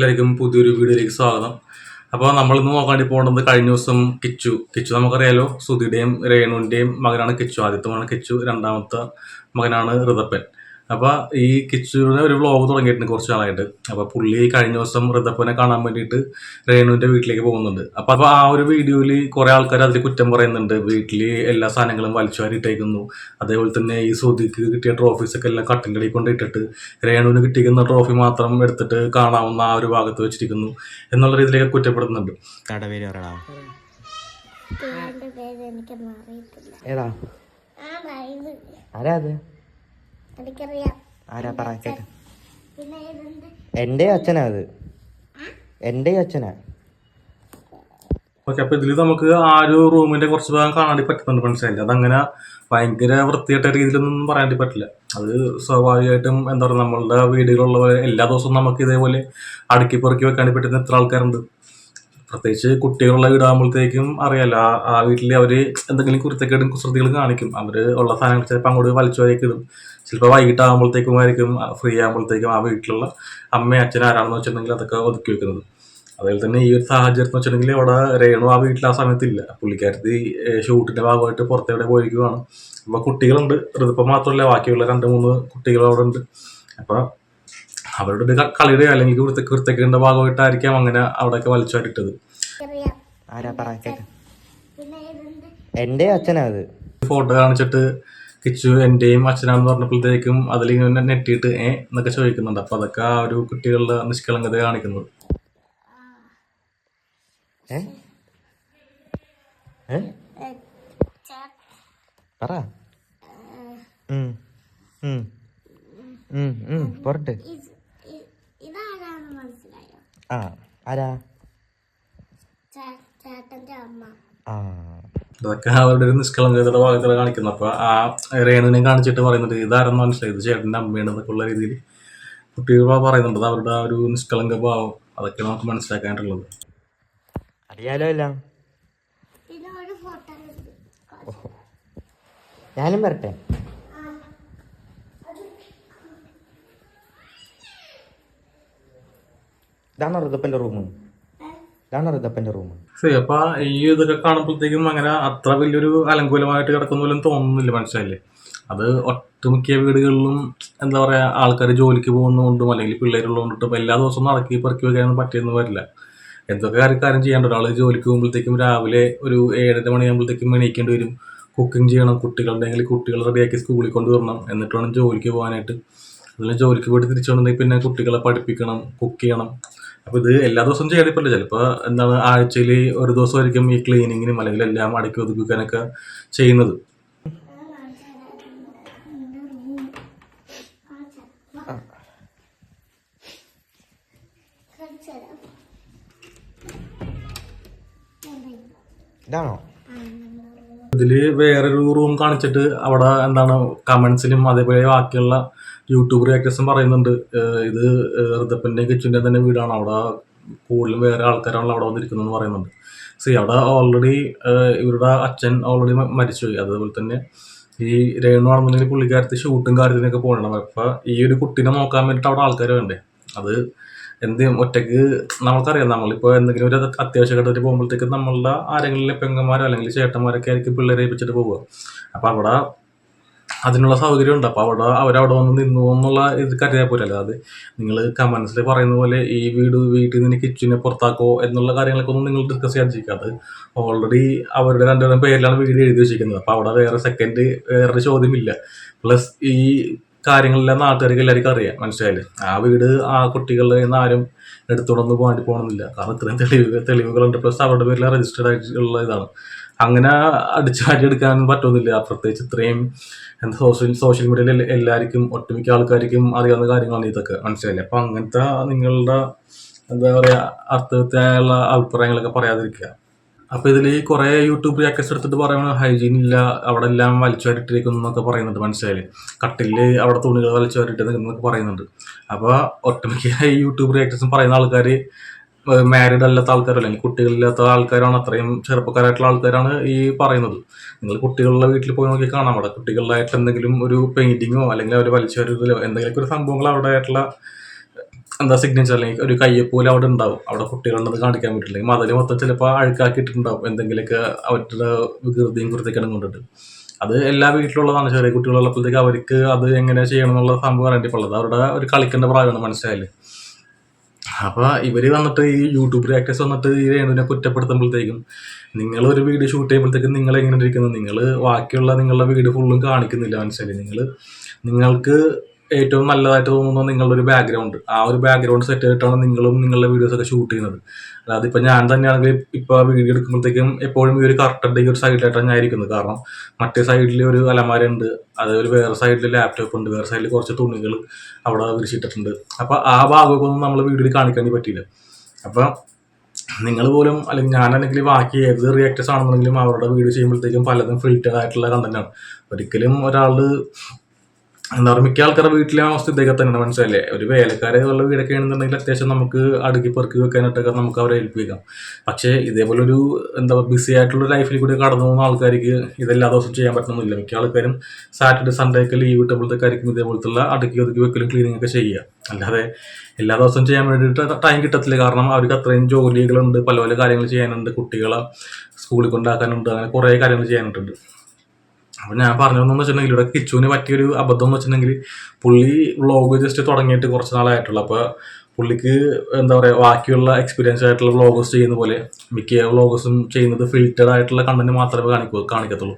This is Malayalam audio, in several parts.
എല്ലാവർക്കും പുതിയൊരു വീഡിയോയിലേക്ക് സ്വാഗതം. അപ്പോൾ നമ്മൾ ഇന്ന് നോക്കാൻ വേണ്ടി പോകുന്നത് കഴിഞ്ഞ ദിവസം കിച്ചു. കിച്ചു നമുക്കറിയാലോ സുധിയുടെയും രേണുവിന്റെയും മകനാണ് കിച്ചു. ആദ്യത്തെ മകനാണ് കിച്ചു രണ്ടാമത്തെ മകനാണ് ഋതപ്പൻ അപ്പോൾ ഈ കിച്ചുവിനെ ഒരു വ്ളോഗ് തുടങ്ങിയിട്ടുണ്ട് കുറച്ച് നാളായിട്ട്. അപ്പോൾ പുള്ളി കഴിഞ്ഞ ദിവസം ഋതപ്പനെ കാണാൻ വേണ്ടിയിട്ട് രേണുവിന്റെ വീട്ടിലേക്ക് പോകുന്നുണ്ട്. അപ്പോൾ അപ്പോൾ ആ ഒരു വീഡിയോയിൽ കുറേ ആൾക്കാർ അതിൽ കുറ്റം പറയുന്നുണ്ട്. വീട്ടിൽ എല്ലാ സാധനങ്ങളും വലിച്ചു വാരിയിട്ടേക്കുന്നു അതേപോലെ തന്നെ ഈ സുധിക്ക് കിട്ടിയ ട്രോഫീസൊക്കെ എല്ലാം കട്ടിന്റെ അടിയിൽ കൊണ്ട് ഇട്ടിട്ട് രേണുവിന് കിട്ടിയിരിക്കുന്ന ട്രോഫി മാത്രം എടുത്തിട്ട് കാണാവുന്ന ആ ഒരു ഭാഗത്ത് വെച്ചിരിക്കുന്നു എന്നുള്ള രീതിയിലേക്ക് അറിയത്തില്ല. ഏതാ? ആരാ അത്? ആരാ പറ കേട്ട് എന്റെ അച്ഛനാ അത്. എന്റെ അച്ഛനാ. ഓക്കെ അപ്പൊ ഇതിൽ നമുക്ക് ആ ഒരു റൂമിന്റെ കുറച്ച് ഭാഗം കാണാൻ പറ്റുന്നുണ്ട് മനസ്സിലായില്ല? അതങ്ങനെ ഭയങ്കര വൃത്തിയായിട്ട രീതിയിലൊന്നും പറയാൻ പറ്റില്ല. അത് സ്വാഭാവികമായിട്ടും എന്താ പറയുക നമ്മളുടെ വീടുകളുള്ള എല്ലാ ദിവസവും നമുക്ക് ഇതേപോലെ അടുക്കി പെറുക്കി വെക്കാൻ പറ്റുന്ന എത്ര ആൾക്കാരുണ്ട്. പ്രത്യേകിച്ച് കുട്ടികളുള്ള വീടാകുമ്പോഴത്തേക്കും അറിയാലോ ആ വീട്ടിൽ അവർ എന്തെങ്കിലും കുരുത്തക്കേടും കുസൃതികളും കാണിക്കും. അവർ ഉള്ള സാധനങ്ങൾ ചിലപ്പോൾ അങ്ങോട്ട് വലിച്ചു ഇടും. ചിലപ്പോൾ വൈകിട്ടാകുമ്പോഴത്തേക്കും ആയിരിക്കും ഫ്രീ ആകുമ്പോഴത്തേക്കും ആ വീട്ടിലുള്ള അമ്മയും അച്ഛനും ആരാണെന്ന് വെച്ചിട്ടുണ്ടെങ്കിൽ അതൊക്കെ ഒതുക്കി വെക്കുന്നത്. അതുപോലെ തന്നെ ഈ ഒരു സാഹചര്യം എന്ന് വെച്ചിട്ടുണ്ടെങ്കിൽ അവിടെ രേണു ആ വീട്ടിൽ ആ സമയത്തില്ല. പുള്ളിക്കാരത്തി ഷൂട്ടിന്റെ ഭാഗമായിട്ട് പുറത്തെവിടെ പോയിരിക്കുവാണ് അപ്പോൾ കുട്ടികളുണ്ട്. ഋതുപ്പം മാത്രമല്ല ബാക്കിയുള്ള രണ്ട് മൂന്ന് കുട്ടികൾ അവിടെ ഉണ്ട്. അപ്പോൾ അവരുടെ ഒരു കളിയുടെ അല്ലെങ്കിൽ കൃത്യ കുരുത്തക്കേടിന്റെ ഭാഗമായിട്ടായിരിക്കാം അങ്ങനെ അവിടെയൊക്കെ വലിച്ചാരിട്ടത് എന്റെ അച്ഛനത്. ഫോട്ടോ കാണിച്ചിട്ട് കിച്ചു എന്റെയും അച്ഛനാന്ന് പറഞ്ഞപ്പോഴത്തേക്കും അതിലിങ്ങനെ നെറ്റിയിട്ട് ഏ? എന്നൊക്കെ ചോദിക്കുന്നുണ്ട്. അപ്പൊ അതൊക്കെ ആ ഒരു കുട്ടികളുടെ നിഷ്കളങ്കത കാണിക്കുന്നത് പറ. ഉം. ഉം. ഉം, ഉം, പോരട്ടെ ഇത് ഇ- ഇതാരാന്ന് മനസ്സിലായോ ആ ആരാ? ആ. അതൊക്കെ അവരുടെ ഒരു നിഷ്കളങ്കതയുടെ ഭാഗത്തിൽ കാണിക്കുന്നു അപ്പൊ ആ രേണുവിനെ കാണിച്ചിട്ട് പറയുന്നുണ്ട് ഇതാരെന്ന് മനസ്സിലായി? ഇത് ചേട്ടന്റെ അമ്മയാണ് എന്നൊക്കെ ഉള്ള രീതിയിൽ കുട്ടികൾ പറയുന്നുണ്ട്. അവരുടെ ആ ഒരു നിഷ്കളങ്ക ഭാവം. അതൊക്കെ നമുക്ക് മനസ്സിലാക്കാനായിട്ടുള്ളത്. അറിയാലോ അല്ല? ഞാനും വരട്ടെ? ഇതൊക്കെ കാണുമ്പോഴത്തേക്കും അങ്ങനെ അത്ര വലിയൊരു അലങ്കൂലമായിട്ട് കിടക്കുന്ന പോലും തോന്നുന്നില്ല മനസ്സിലായില്ലേ? അത് ഒട്ടുമിക്ക വീടുകളിലും എന്താ പറയാ ആൾക്കാർ ജോലിക്ക് പോകുന്നതുകൊണ്ടും അല്ലെങ്കിൽ പിള്ളേരുള്ളതുകൊണ്ടിട്ടും ഇപ്പൊ എല്ലാ ദിവസവും നടക്കി പെറുക്കി വെക്കാനൊന്നും പറ്റിയെന്ന് വരില്ല. എന്തൊക്കെ കാര്യം ചെയ്യേണ്ട ഒരാൾ ജോലിക്ക് പോകുമ്പോഴത്തേക്കും രാവിലെ ഒരു ഏഴര മണിയാകുമ്പോഴത്തേക്കും എണീക്കേണ്ടി വരും. കുക്കിംഗ് ചെയ്യണം കുട്ടികളുണ്ടെങ്കിൽ കുട്ടികൾ റെഡിയാക്കി സ്കൂളിൽ കൊണ്ടുവരണം എന്നിട്ട് വേണം ജോലിക്ക് പോകാനായിട്ട്. അതിൽ ജോലിക്ക് പോയിട്ട് തിരിച്ചു വന്നിട്ടുണ്ടെങ്കിൽ പിന്നെ കുട്ടികളെ പഠിപ്പിക്കണം കുക്ക് ചെയ്യണം. അപ്പോൾ ഇത് എല്ലാ ദിവസവും ചെയ്യാൻ പറ്റില്ല ചിലപ്പോൾ എന്താണ് ആഴ്ചയിൽ ഒരു ദിവസം ദിവസമായിരിക്കും ഈ ക്ലീനിങ്ങിനും അല്ലെങ്കിൽ എല്ലാം അടക്കി ഒതുക്കാനൊക്കെ ചെയ്യുന്നത്. ഇതിൽ ഇതാണോ വേറൊരു റൂം കാണിച്ചിട്ട് അവിടെ എന്താണ് കമന്റ്സിലും അതേപോലെ ബാക്കിയുള്ള യൂട്യൂബ് റിയാക്ടേഴ്സും പറയുന്നുണ്ട് ഇത് ഋതപ്പന്റെ കിച്ചുന്റെ തന്നെ വീടാണ് അവിടെ കൂടുതലും വേറെ ആൾക്കാരാണല്ലോ അവിടെ വന്നിരിക്കുന്നതെന്ന് പറയുന്നുണ്ട്. സി അവിടെ ഓൾറെഡി ഇവരുടെ അച്ഛൻ ഓൾറെഡി മരിച്ചുപോയി. അതുപോലെ തന്നെ ഈ രേണു ആണെന്നുണ്ടെങ്കിൽ പുള്ളിക്കാരത്ത് ഷൂട്ടും കാര്യത്തിനൊക്കെ പോകണം. അപ്പം ഈ ഒരു കുട്ടീനെ നോക്കാൻ വേണ്ടിയിട്ട് അവിടെ ആൾക്കാർ വേണ്ടേ? അത് എന്ത്? ഒറ്റയ്ക്ക് നമ്മൾക്കറിയാം. നമ്മളിപ്പോൾ എന്തെങ്കിലും ഒരു അത്യാവശ്യ ഘട്ടത്തിൽ പോകുമ്പോഴത്തേക്ക് നമ്മളുടെ ആരെങ്കിലും പെങ്ങന്മാരോ അല്ലെങ്കിൽ ചേട്ടന്മാരൊക്കെ ആയിരിക്കും പിള്ളേരെ ഏൽപ്പിച്ചിട്ട് പോവുക. അപ്പോൾ അവിടെ അതിനുള്ള സൗകര്യം ഉണ്ട് അപ്പോൾ അവിടെ അവരവിടെ വന്ന് നിന്നു എന്നുള്ള ഇത് കരുതിയാൽ പോരല്ല. അത് നിങ്ങൾ കമൻസിൽ പറയുന്ന പോലെ ഈ വീട് വീട്ടിൽ നിന്ന് കിച്ചനെ പുറത്താക്കോ എന്നുള്ള കാര്യങ്ങളൊക്കെ ഒന്നും നിങ്ങൾ ഡിസ്കസ് ചെയ്യാതിരിക്കുക അത് ഓൾറെഡി അവരുടെ രണ്ടുപേരും പേരിലാണ് വീട് എഴുതി വെച്ചിരിക്കുന്നത്. അപ്പോൾ അവിടെ വേറെ സെക്കൻഡ് വേറെ ചോദ്യമില്ല. പ്ലസ് ഈ കാര്യങ്ങളെല്ലാം നാട്ടുകാർക്ക് എല്ലാവർക്കും അറിയാം. മനസ്സിലായില്ലേ? ആ വീട് ആ കുട്ടികളുടെ നിന്ന് ആരും എടുത്തുകൊണ്ടൊന്നും പോകാൻ പോകണമെന്നില്ല. കാരണം ഇത്രയും തെളിവുകൾ തെളിവുകളുണ്ട്. പ്ലസ് അവരുടെ പേരിൽ രജിസ്റ്റേഡ് ആയിട്ടുള്ള ഇതാണ്. അങ്ങനെ അടിച്ചാടി എടുക്കാൻ പറ്റുന്നില്ല. പ്രത്യേകിച്ച് ഇത്രയും എന്താ സോഷ്യൽ സോഷ്യൽ മീഡിയയിൽ എല്ലാവർക്കും ഒട്ടുമിക്ക ആൾക്കാർക്കും അറിയാവുന്ന കാര്യങ്ങളാണ് ഇതൊക്കെ. മനസ്സിലായില്ലേ? അപ്പം അങ്ങനത്തെ നിങ്ങളുടെ എന്താ പറയുക അർത്ഥവത്തായുള്ള അഭിപ്രായങ്ങളൊക്കെ പറയാതിരിക്കുക. അപ്പോൾ ഇതിൽ കുറേ യൂട്യൂബ് റിയാക്ടേഴ്സ് എടുത്തിട്ട് പറയുന്നത് ഹൈജീൻ ഇല്ല അവിടെ എല്ലാം വലിച്ചു വാരിട്ടിരിക്കുന്നു എന്നൊക്കെ പറയുന്നുണ്ട്. മനസ്സിലായില്ലേ? കട്ടിൽ അവിടെ തുണികൾ വലിച്ചു വാരിട്ടിരിക്കുന്നൊക്കെ പറയുന്നുണ്ട്. അപ്പോൾ ഒട്ടുമിക്ക യൂട്യൂബ് റിയാക്ടേഴ്സും പറയുന്ന ആൾക്കാർ മാരീഡ് അല്ലാത്ത ആൾക്കാരല്ല? അല്ലെങ്കിൽ കുട്ടികളില്ലാത്ത ആൾക്കാരാണ്. അത്രയും ചെറുപ്പക്കാരായിട്ടുള്ള ആൾക്കാരാണ് ഈ പറയുന്നത്. നിങ്ങൾ കുട്ടികളുടെ വീട്ടിൽ പോയി നോക്കി കാണാം. അവിടെ കുട്ടികളിലായിട്ട് എന്തെങ്കിലും ഒരു പെയിന്റിങ്ങോ അല്ലെങ്കിൽ അവർ വലിച്ചു എന്തെങ്കിലും എന്തെങ്കിലുമൊക്കെ ഒരു സംഭവങ്ങൾ അവിടെ ആയിട്ടുള്ള എന്താ സിഗ്നേച്ചർ അല്ലെങ്കിൽ ഒരു കയ്യെപ്പോലെ അവിടെ ഉണ്ടാവും. അവിടെ കുട്ടികളുണ്ടെന്ന് കാണിക്കാൻ പറ്റില്ല. മതിൽ മൊത്തം ചിലപ്പോൾ അഴുക്കാക്കിയിട്ടുണ്ടാവും. എന്തെങ്കിലുമൊക്കെ അവരുടെ വികൃതിയും കുരുത്തക്കേടും കൊണ്ടിട്ട്. അത് എല്ലാ വീട്ടിലുള്ളതാണ്. ചെറിയ കുട്ടികളുള്ളപ്പോഴത്തേക്ക് അവർക്ക് അത് എങ്ങനെ ചെയ്യണം എന്നുള്ള സംഭവം അറിയേണ്ടിപ്പുള്ളത് അവരുടെ ഒരു കളിക്കേണ്ട പ്രായമാണ് മനസ്സിലായില്ലേ? അപ്പോൾ ഇവർ വന്നിട്ട് ഈ യൂട്യൂബ് ആക്ടേഴ്സ് വന്നിട്ട് ഈ രേണുവിനെ കുറ്റപ്പെടുത്തുമ്പോഴത്തേക്കും നിങ്ങൾ ഒരു വീഡിയോ ഷൂട്ട് ചെയ്യുമ്പോഴത്തേക്കും നിങ്ങൾ എങ്ങനെ ഇരിക്കുന്നത്? നിങ്ങൾ ബാക്കിയുള്ള നിങ്ങളുടെ വീഡിയോ ഫുള്ളും കാണിക്കുന്നില്ല മനസ്സിലായി നിങ്ങൾ നിങ്ങൾക്ക് ഏറ്റവും നല്ലതായിട്ട് തോന്നുന്ന നിങ്ങളുടെ ഒരു ബാക്ക്ഗ്രൗണ്ട് ആ ഒരു ബാക്ക്ഗ്രൗണ്ട് സെറ്റ് ചെയ്തിട്ടാണ് നിങ്ങളും നിങ്ങളുടെ വീഡിയോസ് ഒക്കെ ഷൂട്ട് ചെയ്യുന്നത്. അല്ലാതെ ഇപ്പം ഞാൻ തന്നെയാണെങ്കിൽ ഇപ്പോൾ വീഡിയോ എടുക്കുമ്പോഴത്തേക്കും എപ്പോഴും ഈ ഒരു കറക്റ്റഡ് ഈ ഒരു സൈഡിലായിട്ടാണ് ഞാൻ ഇരിക്കുന്നത്. കാരണം മറ്റേ സൈഡിൽ ഒരു അലമാര ഉണ്ട് ഒരു വേറെ സൈഡിൽ ലാപ്ടോപ്പ് ഉണ്ട് വേറെ സൈഡിൽ കുറച്ച് തുണികൾ അവിടെ വിരിച്ചിട്ടിട്ടുണ്ട്. അപ്പോൾ ആ ഭാഗമൊക്കെ ഒന്നും നമ്മൾ വീഡിയോയിൽ കാണിക്കാൻ പറ്റിയില്ല. അപ്പം നിങ്ങൾ പോലും അല്ലെങ്കിൽ ഞാനാണെങ്കിൽ ബാക്കി ഏത് റിയാക്ടേഴ്സ് ആണെന്നുണ്ടെങ്കിലും അവരുടെ വീഡിയോ ചെയ്യുമ്പോഴത്തേക്കും പലതും ഫിൽറ്റേഡ് ആയിട്ടുള്ള കണ്ടന്റാണ് ഒരിക്കലും ഒരാൾ എന്താ പറയുക മിക്ക ആൾക്കാരുടെ വീട്ടിലെ അവസ്ഥ ഇതൊക്കെ തന്നെയാണ് മനസ്സിലല്ലേ ഒരു വേലക്കാരെ ഉള്ള വീടൊക്കെ ആണെന്നുണ്ടെങ്കിൽ അത്യാവശ്യം നമുക്ക് അടുക്കി പെറുക്കി വെക്കാനായിട്ടൊക്കെ നമുക്ക് അവരെ ഏൽപ്പിക്കാം പക്ഷേ ഇതേപോലെ ഒരു എന്താ ബിസി ആയിട്ടുള്ള ലൈഫിൽ കൂടി കടന്നു പോകുന്ന ആൾക്കാർക്ക് ഇതെല്ലാ ദിവസവും ചെയ്യാൻ പറ്റണമെന്നില്ല മിക്ക ആൾക്കാരും സാറ്റർഡേ സൺഡേ ഒക്കെ ലീവ് കിട്ടുമ്പോഴത്തെ കാര്യം ഇതേപോലത്തുള്ള അടുക്കി ഒതുക്കി വെക്കലും ക്ലീനിങ് ഒക്കെ ചെയ്യുക. അല്ലാതെ എല്ലാ ദിവസവും ചെയ്യാൻ വേണ്ടിയിട്ട് ടൈം കിട്ടത്തില്ല. കാരണം അവർക്ക് അത്രയും ജോലികളുണ്ട് പല പല കാര്യങ്ങൾ ചെയ്യാനുണ്ട്. കുട്ടികളെ സ്കൂളിൽ കൊണ്ടാക്കാനുണ്ട് അങ്ങനെ കുറേ കാര്യങ്ങൾ ചെയ്യാനായിട്ടുണ്ട്. അപ്പോൾ ഞാൻ പറഞ്ഞതെന്ന് വെച്ചിട്ടുണ്ടെങ്കിൽ ഇവിടെ കിച്ചുവിന് പറ്റിയൊരു അബദ്ധം എന്ന് വെച്ചിട്ടുണ്ടെങ്കിൽ പുള്ളി വ്ളോഗ് ജസ്റ്റ് തുടങ്ങിയിട്ട് കുറച്ച് നാളായിട്ടുള്ളൂ. അപ്പോൾ പുള്ളിക്ക് എന്താ പറയുക ബാക്കിയുള്ള എക്സ്പീരിയൻസ് ആയിട്ടുള്ള വ്ളോഗേഴ്സ് ചെയ്യുന്ന പോലെ മിക്ക വ്ളോഗേഴ്സും ചെയ്യുന്നത് ഫിൽറ്റഡ് ആയിട്ടുള്ള കണ്ടന്റ് മാത്രമേ കാണിക്കൂ കാണിക്കത്തുള്ളൂ.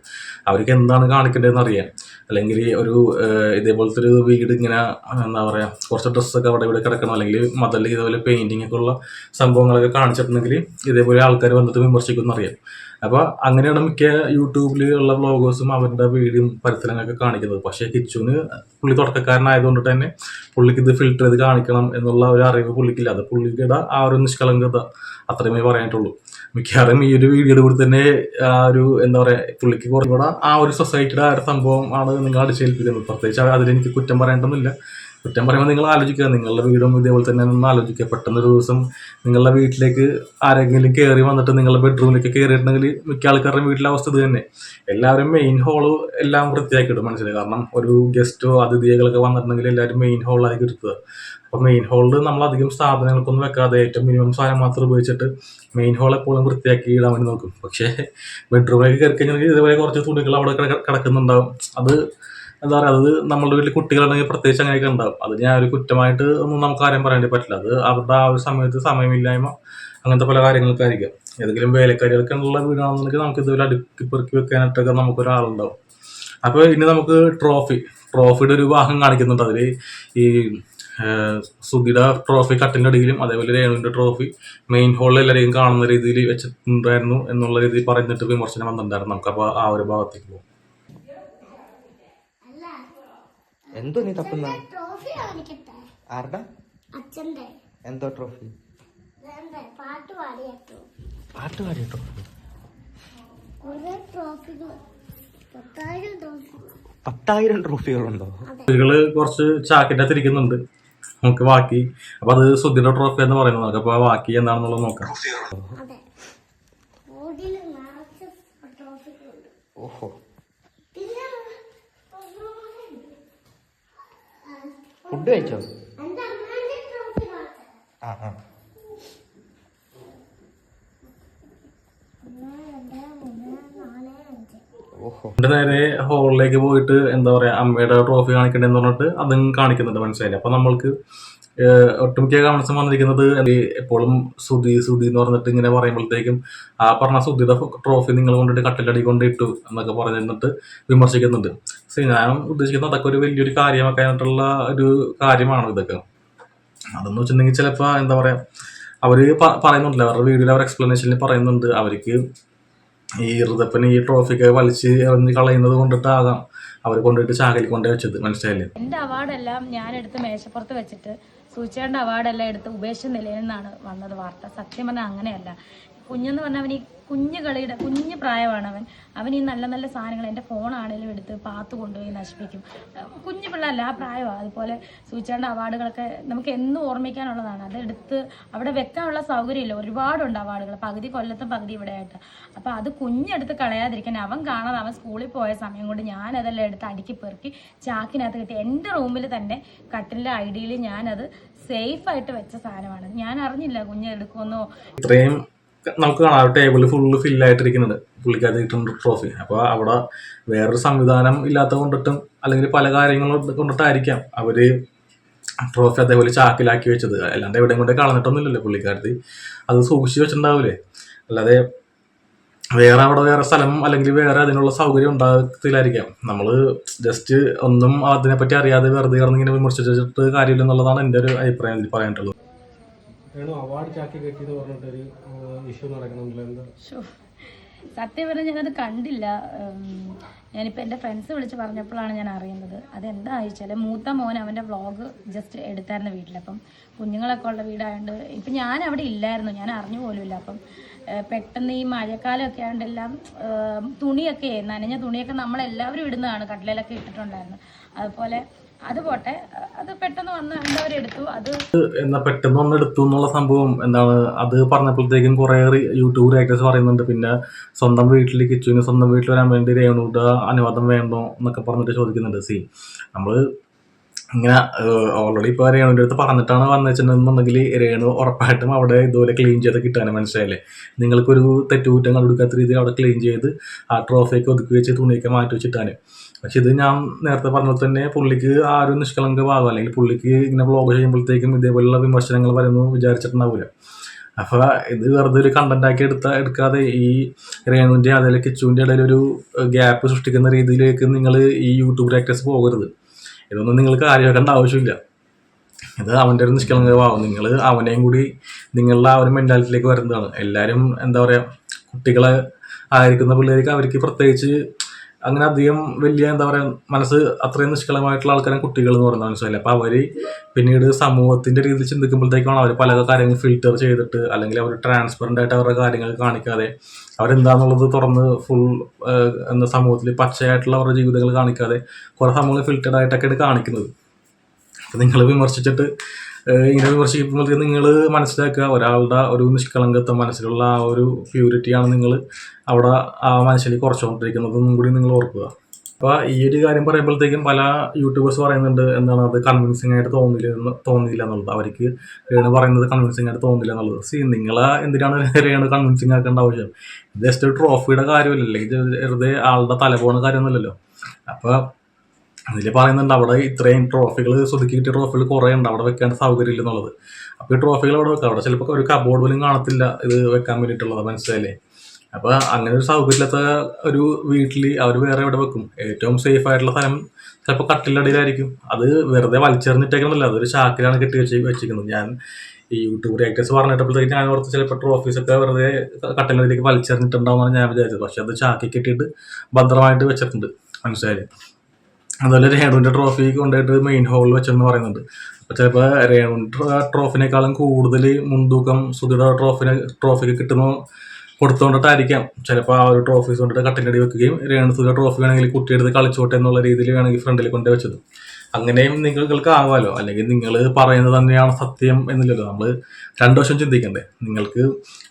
അവർക്ക് എന്താണ് കാണിക്കേണ്ടതെന്ന് അറിയാം. അല്ലെങ്കിൽ ഒരു ഇതേപോലത്തെ ഒരു വീട് ഇങ്ങനെ എന്താ പറയുക കുറച്ച് ഡ്രസ്സൊക്കെ അവിടെ ഇവിടെ കിടക്കണം. അല്ലെങ്കിൽ മതലിൽ ഇതേപോലെ പെയിന്റിംഗ് ഒക്കെ ഉള്ള സംഭവങ്ങളൊക്കെ കാണിച്ചിട്ടുണ്ടെങ്കിൽ ഇതേപോലെ ആൾക്കാർ വന്നിട്ട് വിമർശിക്കുമെന്ന് അറിയാം. അപ്പോൾ അങ്ങനെയാണ് മിക്ക യൂട്യൂബിൽ ഉള്ള വ്ളോഗേഴ്സും അവരുടെ വീടും പരിസരങ്ങളൊക്കെ കാണിക്കുന്നത്. പക്ഷേ കിച്ചുവിന് പുള്ളി തുടക്കക്കാരനായതുകൊണ്ട് തന്നെ പുള്ളിക്ക് ഇത് ഫിൽറ്റർ ചെയ്ത് കാണിക്കണം എന്നുള്ള ഒരു അറിവ് പുള്ളിക്കില്ല. അത് പുള്ളിയുടെ ആ ഒരു നിഷ്കളങ്കത അത്രയുമേ പറയാനായിട്ടുള്ളൂ. മിക്കവാറും ഈ ഒരു വീഡിയോയുടെ കൂടി തന്നെ ആ ഒരു എന്താ പറയുക പുള്ളിക്ക് കുറച്ചുകൂടെ ആ ഒരു സൊസൈറ്റിയുടെ ആ ഒരു സംഭവം ആണ് നിങ്ങൾ അടിച്ചേൽപ്പിക്കുന്നത്. പ്രത്യേകിച്ച് അതിലെനിക്ക് കുറ്റം പറയേണ്ടതില്ല കുറ്റം പറയുമ്പോൾ നിങ്ങൾ ആലോചിക്കുക. നിങ്ങളുടെ വീടും ഇതേപോലെ തന്നെ ഒന്ന് ആലോചിക്കുക. പെട്ടെന്നൊരു ദിവസം നിങ്ങളുടെ വീട്ടിലേക്ക് ആരെങ്കിലും കയറി വന്നിട്ട് നിങ്ങളുടെ ബെഡ്റൂമിലേക്ക് കയറിയിട്ടുണ്ടെങ്കിൽ മിക്ക ആൾക്കാരുടെ വീട്ടിലെ അവസ്ഥ ഇത് തന്നെ. എല്ലാവരും മെയിൻ ഹോൾ എല്ലാം വൃത്തിയാക്കി ഇടും മനസ്സിലായി? കാരണം ഒരു ഗസ്റ്റോ അതിഥികളൊക്കെ വന്നിട്ടുണ്ടെങ്കിൽ എല്ലാവരും മെയിൻ ഹോളിലായിരിക്കും ഇരുത്തുക. അപ്പോൾ മെയിൻ ഹോളിൽ നമ്മൾ അധികം സാധനങ്ങൾക്കൊന്നും വെക്കാതെ ഏറ്റവും മിനിമം സാധനം മാത്രം ഉപയോഗിച്ചിട്ട് മെയിൻ ഹോൾ എപ്പോഴും വൃത്തിയാക്കി ഇടാൻ വേണ്ടി നോക്കും. പക്ഷേ ബെഡ്റൂമിലേക്ക് കയറി കഴിഞ്ഞാൽ ഇതുപോലെ കുറച്ച് തുണികൾ അവിടെ കിട- കിടക്കുന്നുണ്ടാവും. അത് എന്താ പറയുക അത് നമ്മളുടെ വീട്ടിൽ കുട്ടികളുണ്ടെങ്കിൽ പ്രത്യേകിച്ച് അങ്ങനെയൊക്കെ ഉണ്ടാവും. അത് ഞാൻ ഒരു കുറ്റമായിട്ട് ഒന്നും നമുക്ക് ആരും പറയാൻ പറ്റില്ല. അത് അവരുടെ ആ ഒരു സമയത്ത് സമയമില്ലായ്മ അങ്ങനത്തെ പല കാര്യങ്ങൾക്കായിരിക്കും ഏതെങ്കിലും വേലക്കാരികൾക്കുള്ള വീടാണെന്നുണ്ടെങ്കിൽ നമുക്ക് ഇതുപോലെ അടുക്കി പെറുക്കി വെക്കാനായിട്ടൊക്കെ നമുക്കൊരാളുണ്ടാവും അപ്പോൾ ഇനി നമുക്ക് ട്രോഫി. ട്രോഫിയുടെ ഒരു ഭാഗം കാണിക്കുന്നുണ്ട്. അതിൽ ഈ സുഗിയുടെ ട്രോഫി കട്ടിന്റെ അടിയിലും അതേപോലെ രേണുവിന്റെ ട്രോഫി മെയിൻ ഹോളിൽ എല്ലാവരെയും കാണുന്ന രീതിയിൽ വെച്ചിട്ടുണ്ടായിരുന്നു എന്നുള്ള രീതിയിൽ പറഞ്ഞിട്ട് വിമർശനം വന്നിട്ടുണ്ടായിരുന്നു. നമുക്കപ്പോൾ ആ ഒരു ഭാഗത്തേക്ക് പോകും എന്തോ നീ തപ്പുന്ന? ആരുടെ? അച്ഛന്റെ എന്തോ ട്രോഫി പാട്ട് പാടിയ ട്രോഫി പാട്ട് പാടിയ ട്രോഫി പത്തായിരം ട്രോഫികളുണ്ടോ ട്രോഫികൾ കുട്ടികൾ കുറച്ച് ചാക്കിന്റെ അകത്ത് ഇരിക്കുന്നുണ്ട്. നമുക്ക് ബാക്കി. അപ്പൊ അത് സുദിന്റെ ട്രോഫി എന്ന് പറയുന്നത് നമുക്ക് അപ്പൊ ബാക്കി എന്താണെന്നുള്ളത് നോക്കാം. ഓഹോ പിന്നെ ഫുഡ് കഴിച്ചോ? ആ ആ. നേരെ ഹോളിലേക്ക് പോയിട്ട് എന്താ പറയാ അമ്മയുടെ ട്രോഫി കാണിക്കണ്ടെന്ന് പറഞ്ഞിട്ട് അതും കാണിക്കുന്നുണ്ട് മനസ്സിലായില്ല? അപ്പൊ നമ്മൾക്ക് ഒട്ടുമിക്ക കമൻസും വന്നിരിക്കുന്നത്. എപ്പോഴും സുധി സുധി എന്ന് പറഞ്ഞിട്ട് ഇങ്ങനെ പറയുമ്പോഴത്തേക്കും ആ പറഞ്ഞ സുധിയുടെ ട്രോഫി നിങ്ങൾ കൊണ്ടിട്ട് കട്ടിലടി കൊണ്ട് ഇട്ടു എന്നൊക്കെ പറഞ്ഞിട്ട് വിമർശിക്കുന്നുണ്ട്. സി ഞാൻ ഉദ്ദേശിക്കുന്നത് അതൊക്കെ ഒരു വലിയൊരു കാര്യമാക്കാനായിട്ടുള്ള ഒരു കാര്യമാണ് ഇതൊക്കെ. അതെന്ന് വെച്ചിട്ടുണ്ടെങ്കിൽ ചിലപ്പോൾ എന്താ പറയുക അവർ പറയുന്നുണ്ടല്ലോ അവരുടെ വീഡിയോയിൽ അവർ എക്സ്പ്ലനേഷനിൽ പറയുന്നുണ്ട്. അവർക്ക് ഈ ഋതപ്പന് ഈ ട്രോഫിക്ക് വലിച്ച് എറിഞ്ഞ് കളയുന്നത് കൊണ്ടിട്ടാകാം. അവർ കൊണ്ടുപോയിട്ട് ചാകലി കൊണ്ടേ വെച്ചത്. മനസ്സിലായില്ലേ? എന്റെ അവാർഡെല്ലാം ഞാൻ എടുത്ത് മേശപ്പുറത്ത് വെച്ചിട്ട് സൂചിച്ചേട്ടന്റെ അവാർഡെല്ലാം എടുത്ത് ഉപേക്ഷ നിലയിൽ നിന്നാണ് വന്നത് വാർത്ത. സത്യം പറഞ്ഞാൽ അങ്ങനെയല്ല. കുഞ്ഞെന്ന് പറഞ്ഞാൽ അവൻ ഈ കുഞ്ഞു കളിയുടെ കുഞ്ഞു പ്രായമാണ് അവൻ. അവൻ ഈ നല്ല നല്ല സാധനങ്ങൾ എന്റെ ഫോണാണേലും എടുത്ത് പാത്ത് കൊണ്ടുപോയി നശിപ്പിക്കും. കുഞ്ഞു പിള്ളേരല്ല ആ പ്രായമാണ് അതുപോലെ സൂചിച്ചാണ്ട് അവാർഡുകളൊക്കെ നമുക്ക് എന്നും ഓർമ്മിക്കാനുള്ളതാണ്. അത് എടുത്ത് അവിടെ വെക്കാനുള്ള സൗകര്യമില്ല. ഒരുപാടുണ്ട് അവാർഡുകൾ. പകുതി കൊല്ലത്തും പകുതി ഇവിടെ ആയിട്ട് അപ്പോൾ അത് കുഞ്ഞെടുത്ത് കളയാതിരിക്കാൻ അവൻ കാണാതെ അവൻ സ്കൂളിൽ പോയ സമയം കൊണ്ട് ഞാൻ അതെല്ലാം എടുത്ത് അടുക്കി പെറുക്കി ചാക്കിനകത്ത് കിട്ടി. എന്റെ റൂമിൽ തന്നെ കട്ടിലിന്റെ ഐഡിയിൽ ഞാനത് സേഫായിട്ട് വെച്ച സാധനമാണ്. ഞാൻ അറിഞ്ഞില്ല കുഞ്ഞെടുക്കുമെന്നോ ഇത്രയും നമുക്ക് കാണാം ടേബിൾ ഫുള്ള് ഫില്ലായിട്ടിരിക്കുന്നുണ്ട് പുള്ളിക്കാർ കിട്ടുന്ന ട്രോഫി അപ്പോൾ അവിടെ വേറൊരു സംവിധാനം ഇല്ലാത്ത കൊണ്ടിട്ടും അല്ലെങ്കിൽ പല കാര്യങ്ങൾ കൊണ്ടിട്ടായിരിക്കാം അവർ ട്രോഫി അതേപോലെ ചാക്കിലാക്കി വെച്ചത്. അല്ലാണ്ട് എവിടെയും കൊണ്ട് കളഞ്ഞിട്ടൊന്നുമില്ലല്ലോ പുള്ളിക്കാരത്തി. അത് സൂക്ഷിച്ച് വെച്ചിട്ടുണ്ടാവില്ലേ അല്ലാതെ വേറെ അവിടെ വേറെ സ്ഥലം അല്ലെങ്കിൽ വേറെ അതിനുള്ള സൗകര്യം ഉണ്ടാകത്തില്ലായിരിക്കാം. നമ്മൾ ജസ്റ്റ് ഒന്നും അതിനെപ്പറ്റി അറിയാതെ വെറുതെ കിടന്നിങ്ങനെ വിമർശിച്ചിട്ട് കാര്യമില്ലെന്നുള്ളതാണ് എന്റെ ഒരു അഭിപ്രായം ഇതിൽ പറയാനുള്ളത്. അവാർഡ് ചാക്കി കെട്ടിയെന്ന് പറഞ്ഞിട്ടൊരു ഇഷ്യൂ നടക്കുന്നുണ്ടല്ലോ എന്താ. സത്യം പറഞ്ഞാൽ ഞാനത് കണ്ടില്ല. ഞാനിപ്പോൾ എന്റെ ഫ്രണ്ട്സ് വിളിച്ച് പറഞ്ഞപ്പോഴാണ് ഞാൻ അറിയുന്നത്. അതെന്താ വെച്ചാൽ മൂത്ത മോൻ അവന്റെ വ്ളോഗ് ജസ്റ്റ് എടുത്തായിരുന്നു വീട്ടിൽ അപ്പം കുഞ്ഞുങ്ങളൊക്കെ ഉള്ള വീടായതുകൊണ്ട് ഇപ്പം ഞാൻ അവിടെ ഇല്ലായിരുന്നു. ഞാൻ അറിഞ്ഞു പോലുമില്ല. അപ്പം പെട്ടെന്ന് ഈ മഴക്കാലമൊക്കെ ആയതുകൊണ്ട് എല്ലാം തുണിയൊക്കെ നനഞ്ഞ തുണിയൊക്കെ നമ്മളെല്ലാവരും ഇടുന്നതാണ്. കട്ടിലൊക്കെ ഇട്ടിട്ടുണ്ടായിരുന്നു. അതുപോലെ അത് പോട്ടെ. അത് പെട്ടെന്ന് വന്ന് എടുത്തു അത് എന്നാ പെട്ടെന്ന് വന്ന് എടുത്തു എന്നുള്ള സംഭവം എന്താണ്? അത് പറഞ്ഞപ്പോഴത്തേക്കും കുറെ യൂട്യൂബ് റൈറ്റേഴ്സ് പറയുന്നുണ്ട്. പിന്നെ സ്വന്തം വീട്ടിൽ കിച്ചുവിന് സ്വന്തം വീട്ടിൽ വരാൻ വേണ്ടി രേണുട അനുവാദം വേണ്ടോ എന്നൊക്കെ പറഞ്ഞിട്ട് ചോദിക്കുന്നുണ്ട്. സി നമ്മൾ ഇങ്ങനെ ഓൾറെഡി ഇപ്പോൾ രേണുവിന്റെ അടുത്ത് പറഞ്ഞിട്ടാണ് വന്നിട്ടുണ്ടെന്നുണ്ടെങ്കിൽ രേണു ഉറപ്പായിട്ടും അവിടെ ഇതുപോലെ ക്ലീൻ ചെയ്ത് കിട്ടാനും മനസ്സിലായില്ലേ? നിങ്ങൾക്കൊരു തെറ്റുകുറ്റങ്ങൾ കണ്ടുപിടിക്കാത്ത രീതിയിൽ അവിടെ ക്ലീൻ ചെയ്ത് ആ ട്രോഫിയൊക്കെ ഒതുക്കി വെച്ച് തുണിയൊക്കെ മാറ്റി വെച്ചിട്ടാണ്. പക്ഷെ ഇത് ഞാൻ നേരത്തെ പറഞ്ഞ പോലെ തന്നെ പുള്ളിക്ക് ആ ഒരു നിഷ്കളങ്ക ഭാഗം അല്ലെങ്കിൽ പുള്ളിക്ക് ഇങ്ങനെ ബ്ലോഗ് ചെയ്യുമ്പോഴത്തേക്കും ഇതേപോലുള്ള വിമർശനങ്ങൾ വരുന്നു വിചാരിച്ചിട്ടുണ്ടാവില്ല അപ്പോൾ ഇത് വെറുതെ ഒരു കണ്ടന്റ് ആക്കി എടുത്ത എടുക്കാതെ ഈ രേണുവിന്റെ അതേപോലെ കിച്ചുവിന്റെ ഇടയിൽ ഒരു ഗ്യാപ്പ് സൃഷ്ടിക്കുന്ന രീതിയിലേക്ക് നിങ്ങൾ ഈ യൂട്യൂബ് ആക്ടേഴ്സ് പോകരുത്. ഇതൊന്നും നിങ്ങൾ കാര്യമാക്കേണ്ട ആവശ്യമില്ല. ഇത് അവന്റെ ഒരു നിഷ്കളങ്ക ഭാവം നിങ്ങൾ അവനെയും കൂടി നിങ്ങളുടെ ആ ഒരു മെന്റാലിറ്റിയിലേക്ക് വരുന്നതാണ്. എല്ലാവരും എന്താ പറയുക കുട്ടികളെ ആയിരിക്കുന്ന പിള്ളേർക്ക് അവർക്ക് പ്രത്യേകിച്ച് അങ്ങനെ അധികം വലിയ എന്താ പറയുക മനസ്സ് അത്രയും നിഷ്കളമായിട്ടുള്ള ആൾക്കാരും കുട്ടികൾ എന്ന് പറയുന്നത് മനസ്സിലായി അപ്പോൾ അവർ പിന്നീട് സമൂഹത്തിന്റെ രീതിയിൽ ചിന്തിക്കുമ്പോഴത്തേക്കാണ് അവർ പല കാര്യങ്ങൾ ഫിൽറ്റർ ചെയ്തിട്ട് അല്ലെങ്കിൽ അവർ ട്രാൻസ്പെറന്റ് ആയിട്ട് അവരുടെ കാര്യങ്ങൾ കാണിക്കാതെ അവരെന്താന്നുള്ളത് തുറന്ന് ഫുൾ എന്ന സമൂഹത്തിൽ പച്ചയായിട്ടുള്ള അവരുടെ ജീവിതങ്ങൾ കാണിക്കാതെ കുറേ സമൂഹങ്ങൾ ഫിൽറ്റർഡ് ആയിട്ടൊക്കെയാണ് കാണിക്കുന്നത്. അപ്പം നിങ്ങൾ വിമർശിച്ചിട്ട് ഇങ്ങനെ വിമർശിക്കുമ്പോഴത്തേക്ക് നിങ്ങൾ മനസ്സിലാക്കുക ഒരാളുടെ ഒരു നിഷ്കളങ്കത്വം മനസ്സിലുള്ള ആ ഒരു പ്യൂരിറ്റിയാണ് നിങ്ങൾ അവിടെ ആ മനുഷ്യനിൽ കുറച്ചുകൊണ്ടിരിക്കുന്നതെന്നും കൂടി നിങ്ങൾ ഓർക്കുക. അപ്പോൾ ഈ ഒരു കാര്യം പറയുമ്പോഴത്തേക്കും പല യൂട്യൂബേഴ്സ് പറയുന്നുണ്ട് എന്താണ് അത് കൺവിൻസിങ് ആയിട്ട് തോന്നില്ല എന്ന് തോന്നിയില്ല എന്നുള്ളത്. അവർക്ക് രേണു പറയുന്നത് കൺവിൻസിങ് ആയിട്ട് തോന്നില്ല എന്നുള്ളത്. സി നിങ്ങളെ എന്തിനാണ് രേണു കൺവിൻസിങ് ആക്കേണ്ട ആവശ്യം? ജസ്റ്റ് ഒരു ട്രോഫിയുടെ കാര്യമല്ല ഇത് വെറുതെ ആളുടെ തല പോണ കാര്യമൊന്നുമില്ലല്ലോ. അപ്പോൾ അതിൽ പറയുന്നുണ്ട് അവിടെ ഇത്രയും ട്രോഫികൾ സ്വതുക്കി കിട്ടിയ ട്രോഫികൾ കുറേ ഉണ്ട് അവിടെ വെക്കാൻ സൗകര്യം ഇല്ലെന്നുള്ളത് അപ്പോൾ ഈ ട്രോഫികൾ അവിടെ വെക്കാം. അവിടെ ചിലപ്പോൾ ഒരു കബോർഡ് പോലും കാണത്തില്ല ഇത് വെക്കാൻ വേണ്ടിയിട്ടുള്ളത് മനസ്സിലായില്ലേ? അപ്പോൾ അങ്ങനെ ഒരു സൗകര്യമില്ലാത്ത ഒരു വീട്ടിൽ അവർ വേറെ എവിടെ വെക്കും? ഏറ്റവും സേഫ് ആയിട്ടുള്ള സ്ഥലം ചിലപ്പോൾ കട്ടിലടിയിലായിരിക്കും അത് വെറുതെ വലിച്ചെറിഞ്ഞിട്ടേക്കണമല്ല അതൊരു ചാക്കിലാണ് കെട്ടി വെച്ച് വെച്ചിരിക്കുന്നത്. ഞാൻ ഈ യൂട്യൂബ് റിയാക്ടേഴ്സ് പറഞ്ഞിട്ടപ്പോഴത്തേക്ക് ഞാൻ ഓർത്ത് ചിലപ്പോൾ ട്രോഫീസൊക്കെ വെറുതെ കട്ടിലടിയിലേക്ക് വലിച്ചെറിഞ്ഞിട്ടുണ്ടാവുമെന്നാണ് ഞാൻ വിചാരിച്ചത്. പക്ഷെ അത് ചാക്കി കെട്ടിയിട്ട് ഭദ്രമായിട്ട് വെച്ചിട്ടുണ്ട്. മനസ്സിലായില്ലേ? അതുപോലെ രേണുവിന്റെ ട്രോഫി കൊണ്ടുപോയിട്ട് മെയിൻ ഹോളിൽ വെച്ചെന്ന് പറയുന്നുണ്ട്. അപ്പോൾ ചിലപ്പോൾ രേണുവിന്റെ ട്രോഫിനേക്കാളും കൂടുതൽ മുൻതൂക്കം സുധിയുടെ ട്രോഫിനെ ട്രോഫിക്ക് കിട്ടുന്ന കൊടുത്തുകൊണ്ടിട്ടായിരിക്കാം ചിലപ്പോൾ ആ ഒരു ട്രോഫീസ് കൊണ്ടിട്ട് കട്ടിനടി വെക്കുകയും രേണു സുധിയുടെ ട്രോഫി വേണമെങ്കിൽ കുട്ടിയെടുത്ത് കളിച്ചോട്ടെ എന്നുള്ള രീതിയിൽ വേണമെങ്കിൽ ഫ്രണ്ടിൽ കൊണ്ടേ വെച്ചത്. അങ്ങനെയും നിങ്ങൾക്ക് ആവാലോ അല്ലെങ്കിൽ നിങ്ങൾ പറയുന്നത് തന്നെയാണ് സത്യം എന്നില്ലല്ലോ. നമ്മൾ രണ്ടു വശം ചിന്തിക്കണ്ടേ. നിങ്ങൾക്ക്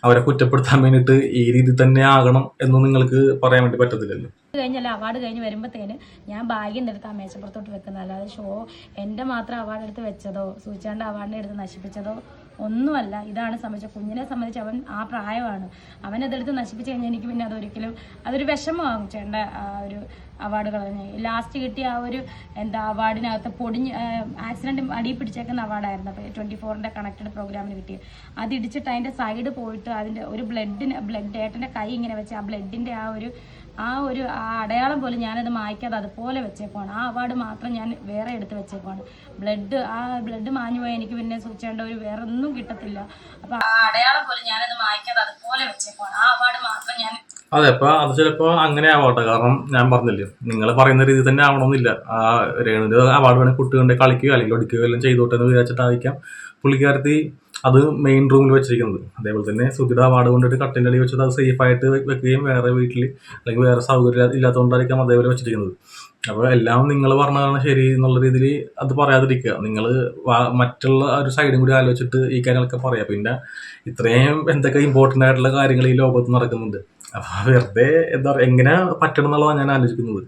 അവരെ കുറ്റപ്പെടുത്താൻ വേണ്ടിയിട്ട് ഈ രീതി തന്നെ ആകണം എന്ന് നിങ്ങൾക്ക് പറയാൻ വേണ്ടി പറ്റത്തില്ലല്ലോ. കഴിഞ്ഞല്ല അവാർഡ് കഴിഞ്ഞ് വരുമ്പോഴത്തേന് ഞാൻ ബാഗിന്റെ അടുത്ത് ആ മേശപ്പുറത്തോട്ട് വെക്കുന്നത് അല്ലാതെ ഷോ എന്റെ മാത്രം അവാർഡ് എടുത്ത് വെച്ചതോ സൂചാണ്ട് അവാർഡിനെ എടുത്ത് നശിപ്പിച്ചതോ ഒന്നുമല്ല. ഇതാണ് സംബന്ധിച്ച കുഞ്ഞിനെ സംബന്ധിച്ച് അവൻ ആ പ്രായമാണ്. അവൻ അതെടുത്ത് നശിപ്പിച്ചു കഴിഞ്ഞാൽ എനിക്ക് പിന്നെ അതൊരിക്കലും അതൊരു വിഷമമാകും ചേട്ടന്റെ ആ ഒരു അവാർഡ് കളഞ്ഞ് ലാസ്റ്റ് കിട്ടിയ ആ ഒരു എന്താ അവാർഡിനകത്ത് പൊടിഞ്ഞ് ആക്സിഡന്റ് അടിയിൽ പിടിച്ചേക്കുന്ന അവാർഡായിരുന്നു അപ്പോൾ ട്വന്റി ഫോറിന്റെ കണക്റ്റഡ് പ്രോഗ്രാമിന് കിട്ടിയത് അത് ഇടിച്ചിട്ട് അതിന്റെ സൈഡ് പോയിട്ട് അതിന്റെ ഒരു ബ്ലഡിന് ബ്ലഡ് ഏട്ടന്റെ കൈ ഇങ്ങനെ വെച്ച് ആ ബ്ലഡിന്റെ ആ ഒരു ആ ഒരു ആ അടയാളം പോലും ഞാനത് മായ്ക്കാതെ അതുപോലെ വെച്ചേക്കുവാണ്. ആ അവാർഡ് മാത്രം ഞാൻ വേറെ എടുത്ത് വെച്ചേക്കുവാണ്. ബ്ലഡ് ആ ബ്ലഡ് മാഞ്ഞു പോയാൽ എനിക്ക് പിന്നെ സൂക്ഷിക്കേണ്ട ഒരു വേറെ ഒന്നും കിട്ടത്തില്ല. അപ്പൊ ആ അടയാളം പോലും ഞാനത് മായ്ക്കാതെ അതുപോലെ വെച്ചേക്കുവാണ്. ആ അവാർഡ് മാത്രം ഞാൻ അതെ അപ്പൊ അത് ചിലപ്പോ അങ്ങനെ ആവട്ടെ. കാരണം ഞാൻ പറഞ്ഞില്ലേ നിങ്ങൾ പറയുന്ന രീതി തന്നെ ആവണമെന്നില്ല ആ രേണുവിന്റെ അവാർഡ് വേണമെങ്കിൽ കുട്ടികളുടെ കളിക്കുകയോ അല്ലെങ്കിൽ ഒടിക്കുകയോ എല്ലാം ചെയ്തോട്ടെ എന്ന് വിചാരിച്ചിട്ടായിരിക്കാം പുള്ളിക്കാരത്തി അത് മെയിൻ റൂമിൽ വെച്ചിരിക്കുന്നത്. അതേപോലെ തന്നെ സുധിയുടെ അവാർഡ് കൊണ്ടിട്ട് കട്ടിന്റെ അടി വെച്ചത് അത് സേഫായിട്ട് വെക്കുകയും വേറെ വീട്ടിൽ അല്ലെങ്കിൽ വേറെ സൗകര്യം ഇല്ലാത്തതുകൊണ്ടായിരിക്കാം അതേപോലെ വെച്ചിരിക്കുന്നത്. അപ്പോൾ എല്ലാം നിങ്ങൾ പറഞ്ഞതാണ് ശരി എന്നുള്ള രീതിയിൽ അത് പറയാതിരിക്കുക. നിങ്ങൾ മറ്റുള്ള ഒരു സൈഡും കൂടി ആലോചിച്ചിട്ട് ഈ കാര്യങ്ങളൊക്കെ പറയാം. പിന്നെ ഇത്രയും എന്തൊക്കെ ഇമ്പോർട്ടന്റ് ആയിട്ടുള്ള കാര്യങ്ങൾ ഈ ലോകത്ത് നടക്കുന്നുണ്ട്. അപ്പോൾ വെറുതെ എന്താ പറയുക എങ്ങനെ പറ്റണം എന്നുള്ളതാണ് ഞാൻ ആലോചിക്കുന്നത്.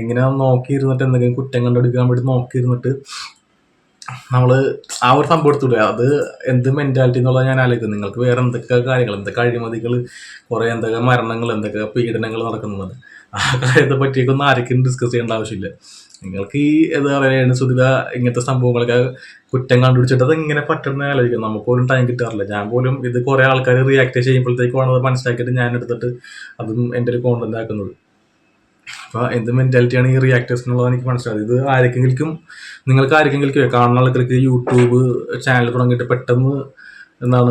എങ്ങനെ നോക്കിയിരുന്നിട്ട് എന്തെങ്കിലും കുറ്റം കണ്ടുപിടിക്കാൻ വേണ്ടി നോക്കിയിരുന്നിട്ട് നമ്മൾ ആ ഒരു സംഭവം എടുത്തില്ല അത് എന്ത് മെന്റാലിറ്റി എന്നുള്ളത് ഞാൻ ആലോചിക്കുന്നത് നിങ്ങൾക്ക് വേറെ എന്തൊക്കെ കാര്യങ്ങൾ എന്തൊക്കെ അഴിമതികൾ കുറേ എന്തൊക്കെ മരണങ്ങൾ എന്തൊക്കെ പീഡനങ്ങൾ നടക്കുന്നത്? ആ കാര്യത്തെ പറ്റിയൊക്കെ ആർക്കും ഡിസ്കസ് ചെയ്യേണ്ട ആവശ്യമില്ല. നിങ്ങൾക്ക് ഈ എന്താ പറയുക സുധിത ഇങ്ങനത്തെ സംഭവങ്ങളൊക്കെ കുറ്റം കണ്ടുപിടിച്ചിട്ട് അത് എങ്ങനെ പറ്റുന്ന ആലോചിക്കും നമുക്ക് പോലും ടൈം കിട്ടാറില്ല. ഞാൻ പോലും ഇത് കുറേ ആൾക്കാർ റിയാക്ട് ചെയ്യുമ്പോഴത്തേക്കുമാണ് അത് മനസ്സിലാക്കിയിട്ട് ഞാൻ എടുത്തിട്ട് അതും എന്റെ ഒരു കോണ്ടന്റ് ആക്കുന്നത്. അപ്പോൾ എന്ത് മെന്റാലിറ്റിയാണ് ഈ റിയാക്ടേഴ്സ് എന്നുള്ളത് എനിക്ക് മനസ്സിലായത് ഇത് ആർക്കെങ്കിലും നിങ്ങൾക്ക് ആർക്കെങ്കിലും കാണുന്ന ആൾക്കാർക്ക് യൂട്യൂബ് ചാനൽ തുടങ്ങിയിട്ട് പെട്ടെന്ന് എന്താണ്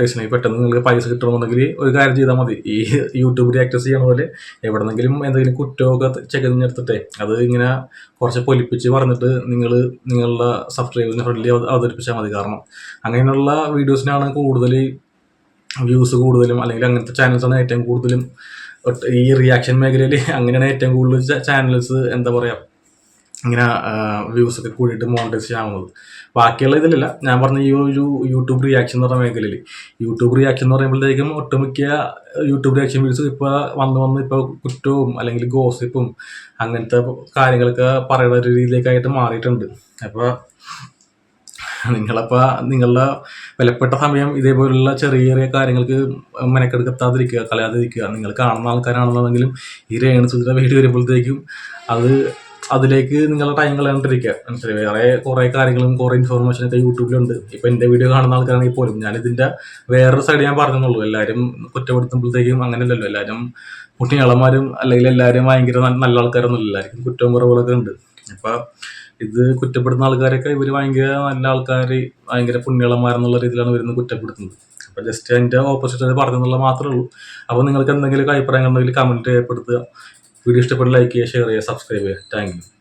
ചെയ്യുന്നത് പെട്ടെന്ന് നിങ്ങൾക്ക് പൈസ കിട്ടണമെന്നുണ്ടെങ്കിൽ ഒരു കാര്യം ചെയ്താൽ മതി. ഈ യൂട്യൂബ് റിയാക്ടേഴ്സ് ചെയ്യണ പോലെ എവിടെന്നെങ്കിലും എന്തെങ്കിലും കുറ്റമൊക്കെ ചെകഞ്ഞെടുത്തിട്ടേ അത് ഇങ്ങനെ കുറച്ച് പൊലിപ്പിച്ച് പറഞ്ഞിട്ട് നിങ്ങൾ നിങ്ങളുടെ സബ്സ്ക്രൈബേഴ്സിനെ ഫ്രണ്ട്ലി അവതരിപ്പിച്ചാൽ മതി. കാരണം അങ്ങനെയുള്ള വീഡിയോസിനാണ് കൂടുതൽ വ്യൂസ് കൂടുതലും അല്ലെങ്കിൽ അങ്ങനത്തെ ചാനൽസാണ് ഏറ്റവും കൂടുതലും ഈ റിയാക്ഷൻ മേഖലയിൽ അങ്ങനെയാണ് ഏറ്റവും കൂടുതൽ ചാനൽസ് എന്താ പറയുക ഇങ്ങനെ വ്യൂസ് ഒക്കെ കൂടിയിട്ട് മോണിറ്റൈസ് ചെയ്യാവുന്നത്. ബാക്കിയുള്ള ഇതിലല്ല ഞാൻ പറഞ്ഞ ഈ ഒരു യൂട്യൂബ് റിയാക്ഷൻ എന്ന് പറഞ്ഞ മേഖലയിൽ യൂട്യൂബ് റിയാക്ഷൻ എന്ന് പറയുമ്പോഴത്തേക്കും ഒട്ടുമിക്ക യൂട്യൂബ് റിയാക്ഷൻ വീഡിയോസ് ഇപ്പോൾ വന്ന് വന്ന് ഇപ്പോൾ കുറ്റവും അല്ലെങ്കിൽ ഗോസിപ്പും അങ്ങനത്തെ കാര്യങ്ങളൊക്കെ പറയുന്ന ഒരു രീതിയിലേക്കായിട്ട് മാറിയിട്ടുണ്ട്. അപ്പോൾ നിങ്ങളപ്പോൾ നിങ്ങളുടെ വിലപ്പെട്ട സമയം ഇതേപോലുള്ള ചെറിയ ചെറിയ കാര്യങ്ങൾക്ക് മെനക്കെടുക്കത്താതിരിക്കുക കളയാതിരിക്കുക. നിങ്ങൾ കാണുന്ന ആൾക്കാരാണെന്നുണ്ടെങ്കിലും ഈ രേണുസുതിയുടെ വീട് വരുമ്പോഴത്തേക്കും അത് അതിലേക്ക് നിങ്ങളുടെ ടൈം കളയാണ്ടിരിക്കുക. മനസ്സിലായി? വേറെ കുറേ കാര്യങ്ങളും കുറേ ഇൻഫോർമേഷൻ ഒക്കെ യൂട്യൂബിലുണ്ട്. ഇപ്പം എന്റെ വീഡിയോ കാണുന്ന ആൾക്കാരാണെങ്കിൽ പോലും ഞാനിതിന്റെ വേറൊരു സൈഡ് ഞാൻ പറഞ്ഞെന്നുള്ളൂ. എല്ലാവരും കുറ്റപ്പെടുത്തുമ്പോഴത്തേക്കും അങ്ങനെയല്ലല്ലോ. എല്ലാവരും കുട്ടികളന്മാരും അല്ലെങ്കിൽ എല്ലാവരും ഭയങ്കര നല്ല- ആൾക്കാരൊന്നുമില്ല. എല്ലാവർക്കും കുറ്റവും കുറവുകളൊക്കെ ഉണ്ട്. അപ്പം ഇത് കുറ്റപ്പെടുന്ന ആൾക്കാരൊക്കെ ഇവർ ഭയങ്കര നല്ല ആൾക്കാർ ഭയങ്കര പുണ്യളന്മാരെന്നുള്ള രീതിയിലാണ് ഇവരുന്ന് കുറ്റപ്പെടുത്തുന്നത്. അപ്പോൾ ജസ്റ്റ് എന്റെ ഓപ്പോസിറ്റ് പറഞ്ഞെന്നുള്ള മാത്രമേ ഉള്ളൂ. അപ്പോൾ നിങ്ങൾക്ക് എന്തെങ്കിലും അഭിപ്രായങ്ങൾ ഉണ്ടെങ്കിൽ കമന്റ് രേഖപ്പെടുത്തുക വീഡിയോ ഇഷ്ടപ്പെട്ട് ലൈക്ക് ചെയ്യുക ഷെയർ ചെയ്യുക സബ്സ്ക്രൈബ് ചെയ്യുക. താങ്ക്